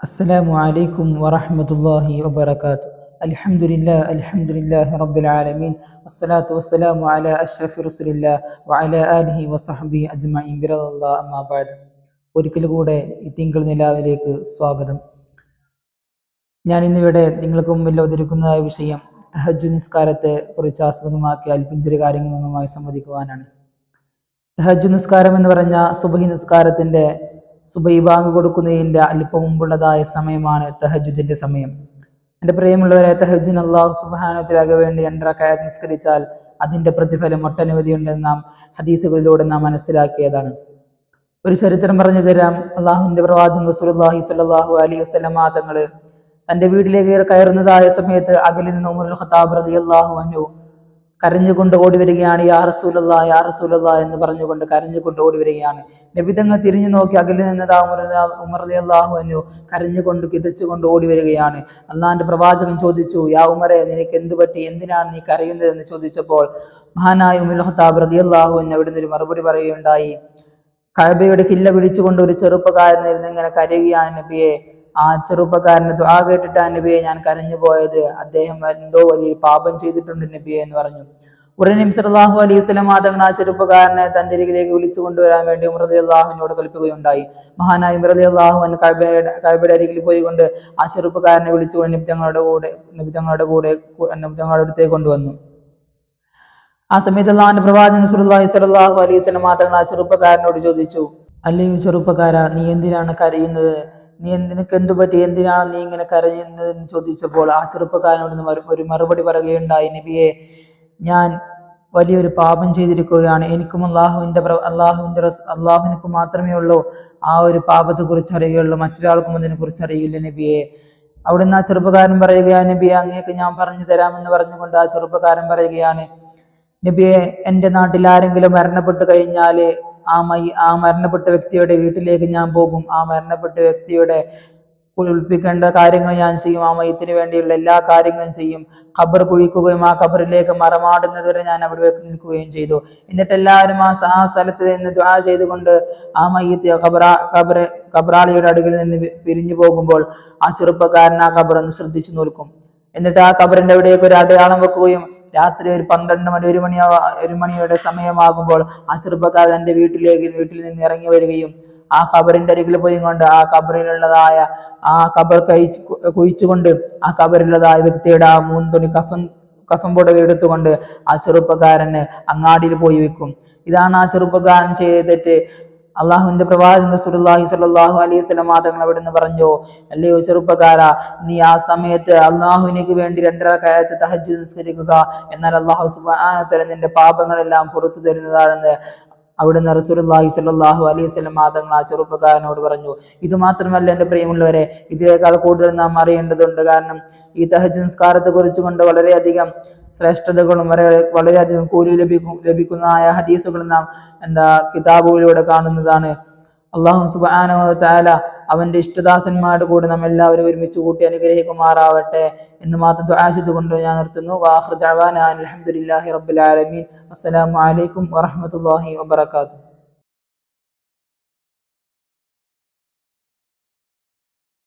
السلام عليكم ورحمة الله وبركاته الحمد لله الحمد لله رب العالمين والصلاة والسلام على أشرف رسول الله وعلى آله وصحبه أجمعين برضا الله أما بعد ഒരിക്കൽ കൂടെ ഈ തിങ്കൾ നിലാവിലേക്ക് സ്വാഗതം ഞാൻ ഇന്നിവിടെ നിങ്ങൾക്ക് മുമ്പിൽ അവതരിക്കുന്നതായ വിഷയം തഹജു നിസ്കാരത്തെ കുറിച്ച് ആസ്പദമാക്കി അല്പം ചെറിയ കാര്യങ്ങൾ നിങ്ങളുമായി സംവദിക്കുവാനാണ് തഹജു നിസ്കാരം എന്ന് പറഞ്ഞ സുബഹി നിസ്കാരത്തിന്റെ സുബൈ ബാങ്ക് കൊടുക്കുന്നതിന്റെ അല്പം മുമ്പുള്ളതായ സമയമാണ് തഹജുദിന്റെ സമയം. എന്റെ പ്രിയമുള്ളവരെ തഹജുൻ അള്ളാഹു സുബാനത്തിലാകെ വേണ്ടി രണ്ടരക്കായത് നിസ്കരിച്ചാൽ അതിന്റെ പ്രതിഫലം ഒട്ടനവധിയുണ്ടെന്ന് നാം ഹദീസുകളിലൂടെ നാം മനസ്സിലാക്കിയതാണ്. ഒരു ചരിത്രം പറഞ്ഞു തരാം. അള്ളാഹുവിന്റെ പ്രവാചകൻ റസൂലുള്ളാഹി സ്വല്ലല്ലാഹു അലൈഹി വസല്ലമ തങ്ങൾ തന്റെ വീട്ടിലേക്ക് കയറുന്നതായ സമയത്ത് അകലിൽ നിന്ന് ഉമർ ഖത്താബ് റളിയല്ലാഹു അൻഹു കരഞ്ഞുകൊണ്ട് ഓടി വരികയാണ് യാ റസൂലല്ലാ യാ റസൂലല്ലാ എന്ന് പറഞ്ഞുകൊണ്ട് കരഞ്ഞുകൊണ്ട് ഓടി വരികയാണ് നബിതങ്ങൾ തിരിഞ്ഞു നോക്കി അകലിൽ നിന്നതാ ഉമർ അലി അള്ളാഹു അനു കരഞ്ഞുകൊണ്ട് കിതച്ചുകൊണ്ട് ഓടി വരികയാണ് അള്ളാഹിന്റെ പ്രവാചകൻ ചോദിച്ചു യാ ഉമരെ നിനക്ക് എന്ത് പറ്റി? എന്തിനാണ് നീ കരയുന്നത് എന്ന് ചോദിച്ചപ്പോൾ മഹാനായ ഉമിൽ ഹത്താബ് റതി അള്ളാഹു എന്നെ അവിടുന്ന് ഒരു മറുപടി പറയുകയുണ്ടായി. കഴബയുടെ കില്ല പിടിച്ചുകൊണ്ട് ഒരു ചെറുപ്പക്കാരനിരുന്ന് ഇങ്ങനെ കരയുകയാണ് നബിയെ ആ ചെറുപ്പക്കാരന് ദുആ കേട്ടിട്ടാണ് നബിയെ ഞാൻ കരഞ്ഞു പോയത്. അദ്ദേഹം എന്തോ വലിയ പാപം ചെയ്തിട്ടുണ്ട് നബിയെ എന്ന് പറഞ്ഞു. ഉടനെ സല്ലല്ലാഹു അലൈഹി വസല്ലം തങ്ങൾ ആ ചെറുപ്പക്കാരനെ തന്റെ അരികിലേക്ക് വിളിച്ചു കൊണ്ടുവരാൻ വേണ്ടി ഉമർ അള്ളാഹുവിനോട് കൽപ്പിക്കുകയുണ്ടായി. മഹാനായ ഉമർ അള്ളാഹു കഴബയുടെ കഴബയുടെ അരികിൽ പോയിക്കൊണ്ട് ആ ചെറുപ്പക്കാരനെ നബി തങ്ങളുടെ കൂടെ നബി തങ്ങളുടെ കൂടെ നബി തങ്ങളുടെ അടുത്തേക്ക് കൊണ്ടുവന്നു. ആ സമയത്ത് അല്ലാഹുവിന്റെ പ്രവാചകൻ സുല്ലാഹി സലാഹു അലൈഹി സ്വലം ആദങ്ങൾ ആ ചെറുപ്പക്കാരനോട് ചോദിച്ചു അല്ലയോ ചെറുപ്പക്കാര നീ എന്തിനാണ് കരയുന്നത്? നീ നിനക്ക് എന്തു പറ്റി? എന്തിനാണ് നീ ഇങ്ങനെ കരയുന്നത് എന്ന് ചോദിച്ചപ്പോൾ ആ ചെറുപ്പക്കാരനോട് ഒരു മറുപടി പറയുകയുണ്ടായി. നബിയെ ഞാൻ വലിയൊരു പാപം ചെയ്തിരിക്കുകയാണ്. എനിക്കും അള്ളാഹുവിന്റെ അള്ളാഹുവിന്റെ അള്ളാഹുവിനക്ക് മാത്രമേ ഉള്ളൂ. ആ ഒരു പാപത്തെ കുറിച്ച് അറിയുകയുള്ളൂ. മറ്റൊരാൾക്കും അതിനെ കുറിച്ച് അറിയില്ല നബിയെ. അവിടുന്ന് ആ ചെറുപ്പക്കാരൻ പറയുകയാണ് നബിയെ അങ്ങേക്ക് ഞാൻ പറഞ്ഞു തരാമെന്ന് പറഞ്ഞുകൊണ്ട് ആ ചെറുപ്പക്കാരൻ പറയുകയാണ് നബിയെ എന്റെ നാട്ടിൽ ആരെങ്കിലും മരണപ്പെട്ടു കഴിഞ്ഞാൽ ആ മൈ ആ മരണപ്പെട്ട വ്യക്തിയുടെ വീട്ടിലേക്ക് ഞാൻ പോകും. ആ മരണപ്പെട്ട വ്യക്തിയുടെ കുളിപ്പിക്കേണ്ട കാര്യങ്ങൾ ഞാൻ ചെയ്യും. ആ മയത്തിന് വേണ്ടിയുള്ള എല്ലാ കാര്യങ്ങളും ചെയ്യും. ഖബർ കുഴിക്കുകയും ആ ഖബറിലേക്ക് മറമാടുന്നതുവരെ ഞാൻ അവിടെ നിൽക്കുകയും ചെയ്തു. എന്നിട്ട് എല്ലാവരും ആ ആ സ്ഥലത്ത് നിന്ന് ദ്വാ ചെയ്തുകൊണ്ട് ആ മയ്യത്ത് ഖബറ ഖബർ ഖബറാളിയുടെ അടുക്കിൽ നിന്ന് പിരിഞ്ഞു പോകുമ്പോൾ ആ ചെറുപ്പക്കാരൻ ആ ഖബർ ഒന്ന് ശ്രദ്ധിച്ചു നോക്കും. എന്നിട്ട് ആ ഖബറിന്റെ അവിടേക്ക് ഒരു അടയാളം വെക്കുകയും രാത്രി ഒരു പന്ത്രണ്ട് മണി ഒരു മണി ഒരു മണിയുടെ സമയമാകുമ്പോൾ ആ ചെറുപ്പക്കാർ തന്റെ വീട്ടിലേക്ക് വീട്ടിൽ നിന്ന് ഇറങ്ങി വരികയും ആ ഖബറിന്റെ അരികിൽ പോയി കൊണ്ട് ആ ഖബറിലുള്ളതായ ആ ഖബർ കഴിച്ച് കുഴിച്ചുകൊണ്ട് ആ ഖബറിലുള്ളതായ വ്യക്തിയുടെ ആ മൂന്ന് തുണി കഫൻ കഫം പുടവ എടുത്തുകൊണ്ട് ആ ചെറുപ്പക്കാരന് അങ്ങാടിയിൽ പോയി വെക്കും. ഇതാണ് ആ ചെറുപ്പക്കാരൻ ചെയ്തിട്ട് അള്ളാഹുവിന്റെ പ്രവാചകൻ സുല്ലാഹി സ്വല്ലല്ലാഹു അലൈഹി സ്വലം തങ്ങൾ നിന്ന് പറഞ്ഞു അല്ലയോ ചെറുപ്പക്കാര നീ ആ സമയത്ത് അള്ളാഹുവിനേക്ക് വേണ്ടി രണ്ടര കാലത്ത് തഹജ് നിസ്കരിക്കുക. എന്നാൽ അള്ളാഹു സുബാന നിന്റെ പാപങ്ങളെല്ലാം പുറത്തു തരുന്നതാണെന്ന് അവിടുന്ന് റസൂലുള്ളാഹി സ്വല്ലല്ലാഹു അലൈഹി സ്വലം മാതങ്ങൾ ആ ചെറുപ്പക്കാരനോട് പറഞ്ഞു ഇത് മാത്രമല്ല എന്റെ പ്രിയമുള്ളവരെ ഇതിനേക്കാൾ കൂടുതൽ നാം അറിയേണ്ടതുണ്ട്. കാരണം ഈ തഹജ് നിസ്കാരത്തെ കുറിച്ചുകൊണ്ട് വളരെയധികം ശ്രേഷ്ഠതകളും വളരെ വളരെയധികം കൂലി ലഭിക്കും ലഭിക്കുന്നതായ ഹദീസുകൾ നാം എന്താ കിതാബുകളിലൂടെ കാണുന്നതാണ്. അള്ളാഹു സുബാനോ താല അവന്റെ ഇഷ്ടദാസന്മാരുടെ കൂടെ നമ്മൾ എല്ലാവരും ഒരുമിച്ച് കൂട്ടി അനുഗ്രഹിക്കുമാറാവട്ടെ എന്ന് മാത്രം ദ്വാശിത് കൊണ്ട് ഞാൻ നിർത്തുന്നു. വാഹൃദാൻ അലഹമുല്ലാഹി റബ്ബുലാലമീൻ അസ്സലാമു അലൈക്കും വറഹമത്തല്ലാഹി വബർക്കാത്തു